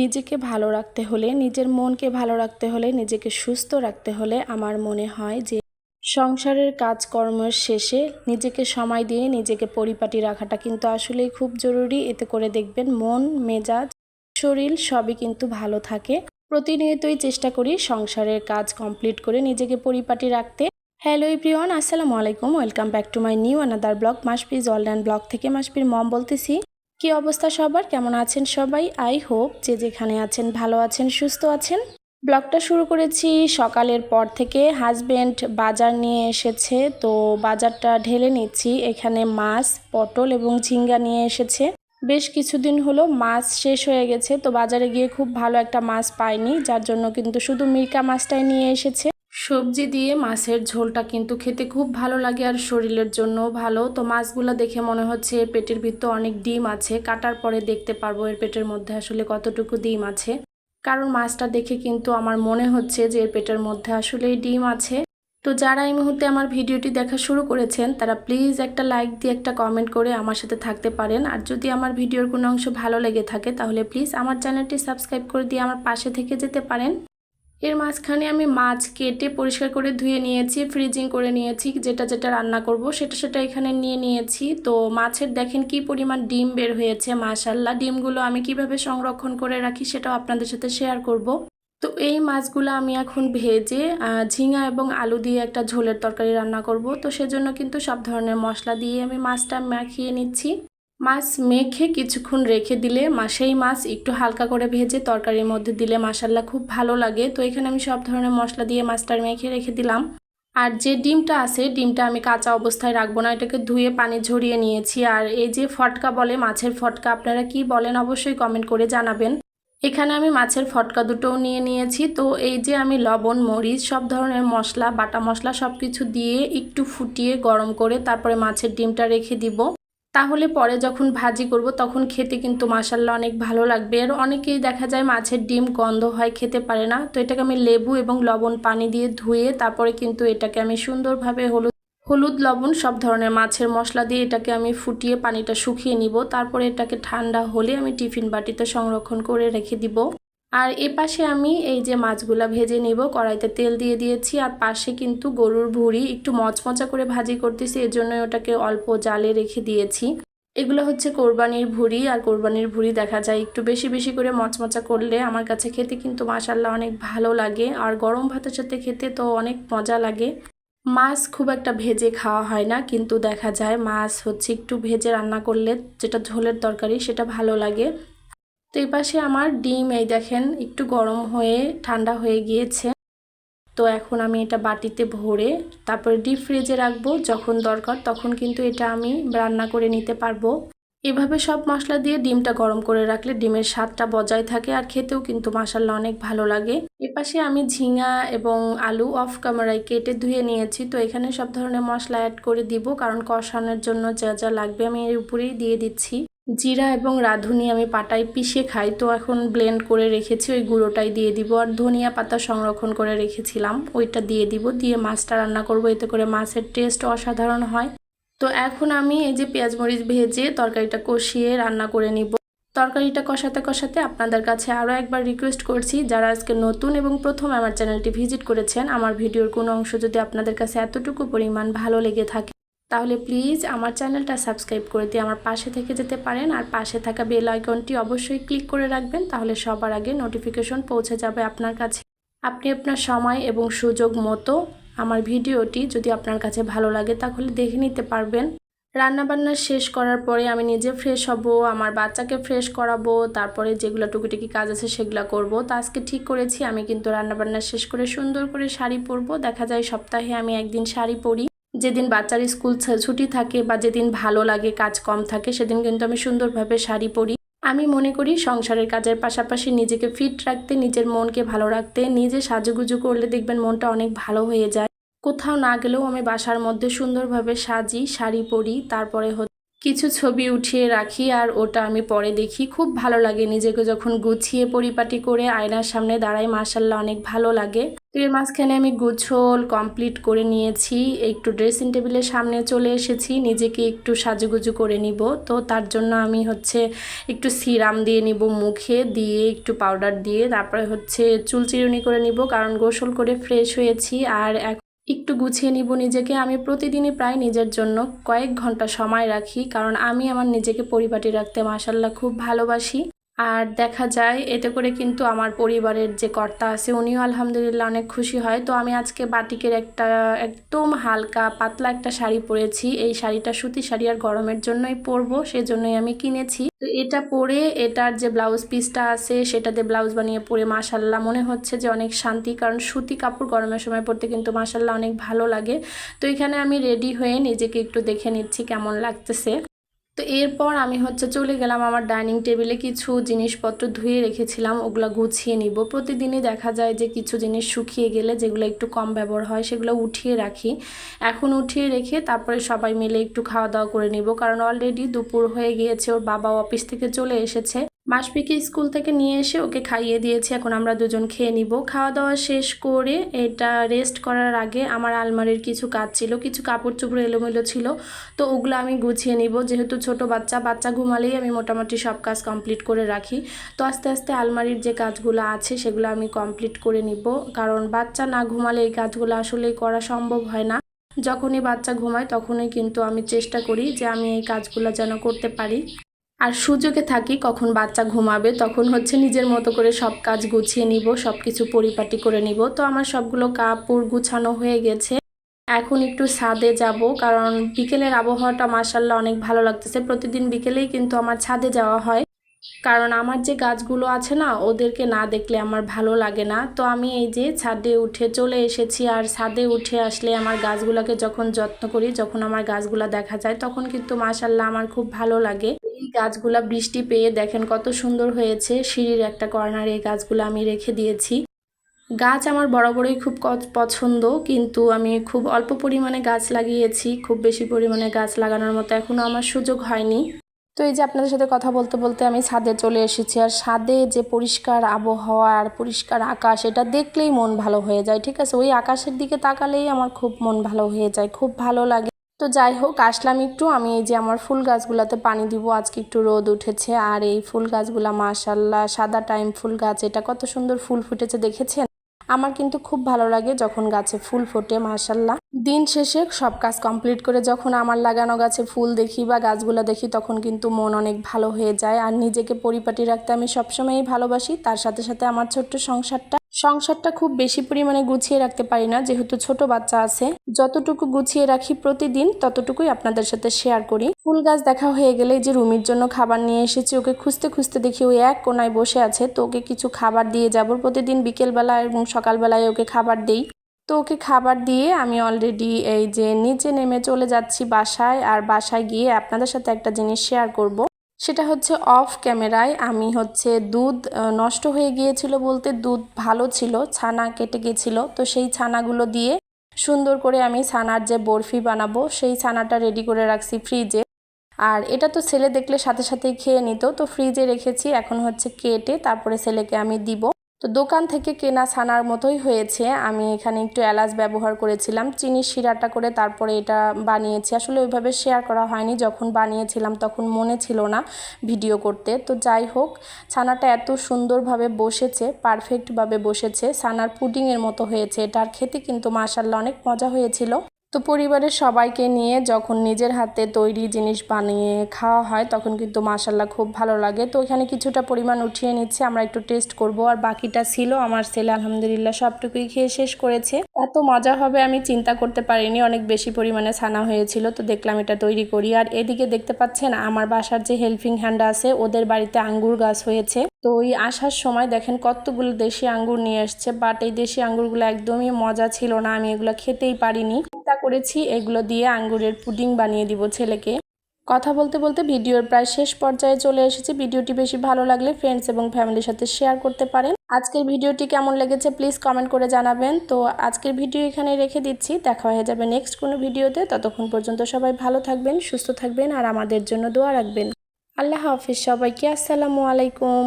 নিজেকে ভালো রাখতে হলে, নিজের মনকে ভালো রাখতে হলে, নিজেকে সুস্থ রাখতে হলে আমার মনে হয় যে সংসারের কাজকর্মের শেষে নিজেকে সময় দিয়ে নিজেকে পরিপাটি রাখাটা কিন্তু আসলেই খুব জরুরি। এতে করে দেখবেন মন, মেজাজ, শরীর সবই কিন্তু ভালো থাকে। প্রতিনিয়তই চেষ্টা করি সংসারের কাজ কমপ্লিট করে নিজেকে পরিপাটি রাখতে। হ্যালো এভরিওয়ান, আসসালামু আলাইকুম। Welcome back to my new another blog মাসপিজ online blog থেকে মাসপির মম বলতেছি। কি অবস্থা সবার? কেমন আছেন সবাই? আই হোপ যে যেখানে আছেন ভালো আছেন, সুস্থ আছেন। ব্লগটা শুরু করেছি সকালের পর থেকে। হাজবেন্ড বাজার নিয়ে এসেছে, তো বাজারটা ঢেলে নিচ্ছি। এখানে মাছ, পটল এবং ঝিঙ্গা নিয়ে এসেছে। বেশ কিছুদিন হলো মাছ শেষ হয়ে গেছে, তো বাজারে গিয়ে খুব ভালো একটা মাছ পাইনি, যার জন্য কিন্তু শুধু মিরকা মাছটাই নিয়ে এসেছে। সবজি দিয়ে মাছের ঝোলটা কিন্তু খেতে খুব ভালো লাগে আর শরীরের জন্য ভালো। তো মাছগুলো দেখে মনে হচ্ছে এর পেটের ভিতর অনেক ডিম আছে। কাটার পরে দেখতে পারব এর পেটের মধ্যে আসলে কতটুকু ডিম আছে। কারণ মাছটা দেখে কিন্তু আমার মনে হচ্ছে যে এর পেটের মধ্যে আসলেই ডিম আছে। তো যারা এই মুহূর্তে আমার ভিডিওটি দেখা শুরু করেছেন, তারা প্লিজ একটা লাইক দিয়ে একটা কমেন্ট করে আমার সাথে থাকতে পারেন। আর যদি আমার ভিডিওর কোনো অংশ ভালো লেগে থাকে, তাহলে প্লিজ আমার চ্যানেলটি সাবস্ক্রাইব করে দিয়ে আমার পাশে থেকে যেতে পারেন। এর মাঝখানে আমি মাছ কেটে পরিষ্কার করে ধুয়ে নিয়েছি ফ্রিজিং করে নিয়েছি, যেটা যেটা রান্না করব সেটা সেটা এখানে নিয়ে নিয়েছি। তো মাছের দেখেন কি পরিমাণ ডিম বের হয়েছে মাশাল্লাহ ডিমগুলো আমি কীভাবে সংরক্ষণ করে রাখি সেটাও আপনাদের সাথে শেয়ার করব। তো এই মাছগুলো আমি এখন ভেজে ঝিঙা এবং আলু দিয়ে একটা ঝোলের তরকারি রান্না করব। তো সেজন্য কিন্তু সব ধরনের মশলা দিয়ে আমি মাছটা মাখিয়ে নিচ্ছি। মাছ মেখে কিছুক্ষণ রেখে দিলে মা- সেই মাছ একটু হালকা করে ভেজে তরকারির মধ্যে দিলে মাসাল্লা খুব ভালো লাগে। তো এখানে আমি সব ধরনের মশলা দিয়ে মাছটা মেখে রেখে দিলাম। আর যে ডিমটা আছে, ডিমটা আমি কাঁচা অবস্থায় রাখব না, এটাকে ধুয়ে পানি ঝরিয়ে নিয়েছি। আর এই যে ফটকা বলে মাছের ফটকা, আপনারা কি বলেন অবশ্যই কমেন্ট করে জানাবেন। এখানে আমি মাছের ফটকা দুটোও নিয়ে নিয়েছি। তো এই যে আমি লবণ, মরিচ, সব ধরনের মশলা, বাটা মশলা সব কিছু দিয়ে একটু ফুটিয়ে গরম করে তারপরে মাছের ডিমটা রেখে দিব। তাহলে পরে যখন ভাজি করব, তখন খেতে কিন্তু মাসাল্লা অনেক ভালো লাগবে। আর অনেকেই দেখা যায় মাছের ডিম গন্ধ হয়, খেতে পারে না। তো এটাকে আমি লেবু এবং লবণ পানি দিয়ে ধুয়ে তারপরে কিন্তু এটাকে আমি সুন্দরভাবে হলুদ হলুদ, লবণ সব ধরনের মাছের মশলা দিয়ে এটাকে আমি ফুটিয়ে পানিটা শুকিয়ে নিব। তারপরে এটাকে ঠান্ডা হলে আমি টিফিন বাটিতে সংরক্ষণ করে রেখে দিব। আর এ পাশে আমি এই যে মাছগুলা ভেজে নিব, কড়াইতে তেল দিয়ে দিয়েছি, আর পাশে কিন্তু গরুর ভুঁড়ি একটু মচমচা করে ভাজি করতেছি, এর জন্য ওটাকে অল্প জালে রেখে দিয়েছি। এগুলো হচ্ছে কোরবানির ভুঁড়ি, আর কোরবানির ভুঁড়ি দেখা যায় একটু বেশি বেশি করে মচমচা করলে আমার কাছে খেতে কিন্তু মাসাল্লাহ অনেক ভালো লাগে, আর গরম ভাতের সাথে খেতে তো অনেক মজা লাগে। মাছ খুব একটা ভেজে খাওয়া হয় না, কিন্তু দেখা যায় মাছ হচ্ছে একটু ভেজে রান্না করলে যেটা ঝোলের তরকারি সেটা ভালো লাগে। তো এই পাশে আমার ডিম, এই দেখেন, একটু গরম হয়ে ঠান্ডা হয়ে গিয়েছে। তো এখন আমি এটা বাটিতে ভরে তারপরে ডিপ ফ্রিজে রাখব, যখন দরকার তখন কিন্তু এটা আমি রান্না করে নিতে পারব। এভাবে সব মশলা দিয়ে ডিমটা গরম করে রাখলে ডিমের স্বাদটা বজায় থাকে আর খেতেও কিন্তু মাসাল্লা অনেক ভালো লাগে। এপাশে আমি ঝিঙা এবং আলু অফ ক্যামেরায় কেটে ধুয়ে নিয়েছি, তো এখানে সব ধরনের মশলা অ্যাড করে দিব, কারণ কষানোর জন্য যা যা লাগবে আমি এর উপরেই দিয়ে দিচ্ছি। জিরা এবং রাঁধুনি আমি পাটায় পিষে খাই, তো এখন ব্লেন্ড করে রেখেছি, ওই গুঁড়োটাই দিয়ে দিব। আর ধনিয়া পাতা সংরক্ষণ করে রেখেছিলাম, ওইটা দিয়ে দিব, দিয়ে মাছটা রান্না করব, এতে করে মাছের টেস্ট অসাধারণ হয়। তো এখন আমি এই যে পেঁয়াজ মরিচ ভেজে তরকারিটা কষিয়ে রান্না করে নিব। তরকারিটা কষাতে কষাতে আপনাদের কাছে আরও একবার রিকোয়েস্ট করছি, যারা আজকে নতুন এবং প্রথম আমার চ্যানেলটি ভিজিট করেছেন, আমার ভিডিওর কোনো অংশ যদি আপনাদের কাছে এতটুকু পরিমাণ ভালো লেগে থাকে তাহলে প্লিজ আমার চ্যানেলটা সাবস্ক্রাইব করে দিয়ে আমার পাশে থেকে যেতে পারেন। আর পাশে থাকা বেল আইকনটি অবশ্যই ক্লিক করে রাখবেন, তাহলে সবার আগে নোটিফিকেশন পৌঁছে যাবে আপনার কাছে। আপনি আপনার সময় এবং সুযোগ মতো আমার ভিডিওটি যদি আপনার কাছে ভালো লাগে, তাহলে দেখে নিতে পারবেন। রান্নাবান্না শেষ করার পরে আমি নিজে ফ্রেশ হব, আমার বাচ্চাকে ফ্রেশ করাবো, তারপরে যেগুলো টুকিটুকি কাজ আছে সেগুলো করব। তো আজকে ঠিক করেছি, আমি কিন্তু রান্নাবান্না শেষ করে সুন্দর করে শাড়ি পরবো। দেখা যায় সপ্তাহে আমি একদিন শাড়ি পরি। যেদিন বাচ্চার স্কুল ছুটি থাকে বা যেদিন ভালো লাগে, কাজ কম থাকে, সেদিন কিন্তু আমি সুন্দরভাবে শাড়ি পরি। আমি মনে করি সংসারের কাজের পাশাপাশি নিজেকে ফিট রাখতে, নিজের মনকে ভালো রাখতে, নিজে সাজুগুজু করলে দেখবেন মনটা অনেক ভালো হয়ে যায়। কোথাও না গেলেও আমি বাসার মধ্যে সুন্দরভাবে সাজি, শাড়ি পরি, তারপরে কিছু ছবি উঠিয়ে রাখি আর ওটা আমি পরে দেখি। খুব ভালো লাগে নিজেকে যখন গুছিয়ে, পরিপাটি করে আয়নার সামনে দাঁড়াই মার্শাল্লাহ অনেক ভালো লাগে। তো এর মাঝখানে আমি গোছল কমপ্লিট করে নিয়েছি, একটু ড্রেসিং টেবিলের সামনে চলে এসেছি, নিজেকে একটু সাজুগুজু করে নিব। তো তার জন্য আমি হচ্ছে একটু সিরাম দিয়ে নিব মুখে, দিয়ে একটু পাউডার দিয়ে, তারপরে হচ্ছে চুল চিরুনি করে নিব কারণ গোসল করে ফ্রেশ হয়েছি। আর এক- একটু গুছিয়ে নিব নিজেকে, আমি প্রতিদিনই প্রায় নিজের জন্য কয়েক ঘণ্টা সময় রাখি কারণ আমি আমার নিজেকে পরিপাটি রাখতে মাসাল্লাহ খুব ভালোবাসি। আর দেখা যায় এতে করে কিন্তু আমার পরিবারের যে কর্তা আছে উনিও আলহামদুলিল্লাহ অনেক খুশি হয়। তো আমি আজকে বাটিকের একটা একদম হালকা পাতলা একটা শাড়ি পরেছি। এই শাড়িটা সুতি শাড়ি আর গরমের জন্যই পরবো, সেজন্যই আমি কিনেছি। তো এটা পরে এটার যে ব্লাউজ পিসটা আছে, সেটাতে ব্লাউজ বানিয়ে পরে মাসাল্লাহ মনে হচ্ছে যে অনেক শান্তি। কারণ সুতি কাপড় গরমের সময় পরতে কিন্তু মাসাল্লাহ অনেক ভালো লাগে। তো এখানে আমি রেডি হয়ে নিজেকে একটু দেখে নিচ্ছি কেমন লাগতেছে। তো এরপর আমি হচ্ছে চলে গেলাম আমার ডাইনিং টেবিলে কিছু জিনিসপত্র ধুয়ে রেখেছিলাম, ওগুলো গুছিয়ে নিব। প্রতিদিনই দেখা যায় যে কিছু জিনিস শুকিয়ে গেলে যেগুলো একটু কম ব্যবহার হয় সেগুলো উঠিয়ে রাখি। এখন উঠিয়ে রেখে তারপরে সবাই মিলে একটু খাওয়া দাওয়া করে নিব, কারণ অলরেডি দুপুর হয়ে গিয়েছে, ওর বাবা অফিস থেকে চলে এসেছে। মাসপিকে স্কুল থেকে নিয়ে এসে ওকে খাইয়ে দিয়েছি, এখন আমরা দুজন খেয়ে নিব। খাওয়া দাওয়া শেষ করে এটা রেস্ট করার আগে আমার আলমারির কিছু কাজ ছিল, কিছু কাপড় চোপড় এলোমেলো ছিল, তো ওগুলো আমি গুছিয়ে নিব। যেহেতু ছোট বাচ্চা বাচ্চা ঘুমালেই আমি মোটামুটি সব কাজ কমপ্লিট করে রাখি। তো আস্তে আস্তে আলমারির যে কাজগুলো আছে সেগুলো আমি কমপ্লিট করে নিব। কারণ বাচ্চা না ঘুমালে এই কাজগুলো আসলেই করা সম্ভব হয় না। যখনই বাচ্চা ঘুমায় তখনই কিন্তু আমি চেষ্টা করি যে আমি এই কাজগুলো যেন করতে পারি। আর সুযোগে থাকি, কখন বাচ্চা ঘুমাবে, তখন হচ্ছে নিজের মতো করে সব কাজ গুছিয়ে নিব সব কিছু পরিপাটি করে নিব। তো আমার সবগুলো কাপড় গুছানো হয়ে গেছে। এখন একটু ছাদে যাব, কারণ বিকেলের আবহাওয়াটা মাসাল্লাহ অনেক ভালো লাগতেছে। প্রতিদিন বিকেলেই কিন্তু আমার ছাদে যাওয়া হয়। কারণ আমার যে গাছগুলো আছে না, ওদেরকে না দেখলে আমার ভালো লাগে না। তো আমি এই যে ছাদে উঠে চলে এসেছি, আর ছাদে উঠে আসলে আমার গাছগুলোকে যখন যত্ন করি, যখন আমার গাছগুলো দেখা যায়, তখন কিন্তু মাসাল্লাহ আমার খুব ভালো লাগে। এই গাছগুলা বৃষ্টি পেয়ে দেখেন কত সুন্দর হয়েছে। সিঁড়ির একটা কর্নারে এই গাছগুলো আমি রেখে দিয়েছি। গাছ আমার বরাবরই খুব পছন্দ, কিন্তু আমি খুব অল্প পরিমাণে গাছ লাগিয়েছি। খুব বেশি পরিমাণে গাছ লাগানোর মতো এখনও আমার সুযোগ হয়নি। তো এই যে আপনাদের সাথে কথা বলতে বলতে আমি ছাদে চলে এসেছি। আর ছাদে যে পরিষ্কার আবহাওয়া আর পরিষ্কার আকাশ, এটা দেখলেই মন ভালো হয়ে যায়, ঠিক আছে? ওই আকাশের দিকে তাকালেই আমার খুব মন ভালো হয়ে যায়, খুব ভালো লাগে। তো যাই হোক, আসলাম একটু। আমি এই যে আমার ফুল গাছগুলোতে পানি দিব, আজকে একটু রোদ উঠেছে। আর এই ফুল গাছগুলা মাশাল্লাহ সাদা টাইম ফুল গাছ, এটা কত সুন্দর ফুল ফুটেছে, দেখেছেন? আমার কিন্তু খুব ভালো লাগে যখন গাছে ফুল ফোটে মাশাল্লাহ দিন শেষে সব কাজ কমপ্লিট করে যখন আমার লাগানো গাছে ফুল দেখি বা গাছগুলো দেখি, তখন কিন্তু মন অনেক ভালো হয়ে যায়। আর নিজেকে পরিপাটি রাখতে আমি সবসময়ই ভালোবাসি। তার সাথে সাথে আমার ছোট্ট সংসারটা সংসারটা খুব বেশি পরিমাণে গুছিয়ে রাখতে পারি না, যেহেতু ছোট বাচ্চা আছে। যতটুকু গুছিয়ে রাখি প্রতিদিন, ততটুকুই আপনাদের সাথে শেয়ার করি। ফুল গাছ দেখা হয়ে গেলে যে রুমির জন্য খাবার নিয়ে এসেছি, ওকে খুঁজতে খুঁজতে দেখি ওই এক কোনায় বসে আছে, তো ওকে কিছু খাবার দিয়ে যাব। প্রতিদিন বিকেলবেলা এবং সকালবেলায় ওকে খাবার দেই। তো ওকে খাবার দিয়ে আমি অলরেডি এই যে নিচে নেমে চলে যাচ্ছি বাসায়, আর বাসায় গিয়ে আপনাদের সাথে একটা জিনিস শেয়ার করব। সেটা হচ্ছে অফ ক্যামেরায়। আমি হচ্ছে দুধ নষ্ট হয়ে গিয়েছিল বলতে দুধ ভালো ছিল, ছানা কেটে গেছিল। তো সেই ছানাগুলো দিয়ে সুন্দর করে আমি ছানার যে বরফি বানাবো, সেই ছানাটা রেডি করে রাখছি ফ্রিজে আর এটা তো ছেলে দেখলে সাথে সাথেই খেয়ে নিত। তো ফ্রিজে রেখেছি, এখন হচ্ছে কেটে তারপরে ছেলেকে আমি দিব। তো দোকান থেকে কেনা ছানার মতোই হয়েছে। আমি এখানে একটু এলাচ ব্যবহার করেছিলাম, চিনির শিরাটা করে তারপরে এটা বানিয়েছি। আসলে ওইভাবে শেয়ার করা হয়নি, যখন বানিয়েছিলাম তখন মনে ছিল না ভিডিও করতে। তো যাই হোক, ছানাটা এত সুন্দরভাবে বসেছে পারফেক্টভাবে বসেছে, ছানার পুডিংয়ের মতো হয়েছে। এটা আর খেতে কিন্তু মাসাল্লাহ অনেক মজা হয়েছিল। তো পরিবারের সবাইকে নিয়ে যখন নিজের হাতে তৈরি জিনিস বানিয়ে খাওয়া হয়, তখন কিন্তু মাসাল্লাহ খুব ভালো লাগে। তো এখানে কিছুটা পরিমাণ উঠিয়ে নিচ্ছে, আমরা একটু টেস্ট করব। আর বাকিটা ছিল আমার ছেলে, আলহামদুলিল্লাহ সবটুকুই খেয়ে শেষ করেছে। এত মজা হবে আমি চিন্তা করতে পারিনি, অনেক বেশি পরিমাণে ছানা হয়েছিল, তো দেখলাম এটা তৈরি করি। আর এদিকে দেখতে পাচ্ছেন, আমার বাসার যে হেল্পিং হ্যান্ড আছে, ওদের বাড়িতে আঙ্গুর গাছ হয়েছে। তো ওই আসার সময় দেখেন কতগুলো দেশি আঙ্গুর নিয়ে এসছে বাট এই দেশি আঙ্গুরগুলো একদমই মজা ছিল না, আমি এগুলো খেতেই পারিনি। করেছি, এগুলো দিয়ে আঙ্গুরের পুডিং বানিয়ে দিব ছেলেকে। কথা বলতে বলতে ভিডিওর প্রায় শেষ পর্যায়ে চলে এসেছি। ভিডিওটি বেশি ভালো লাগলে ফ্রেন্ডস এবং ফ্যামিলির সাথে শেয়ার করতে পারেন। আজকের ভিডিওটি কেমন লেগেছে প্লিজ কমেন্ট করে জানাবেন। তো আজকের ভিডিও এখানে রেখে দিচ্ছি। দেখা হয়ে যাবে নেক্সট কোনো ভিডিওতে। ততক্ষণ পর্যন্ত সবাই ভালো থাকবেন, সুস্থ থাকবেন আর আমাদের জন্য দোয়া রাখবেন। আল্লাহ হাফিজ সবাইকে। আসসালামু আলাইকুম।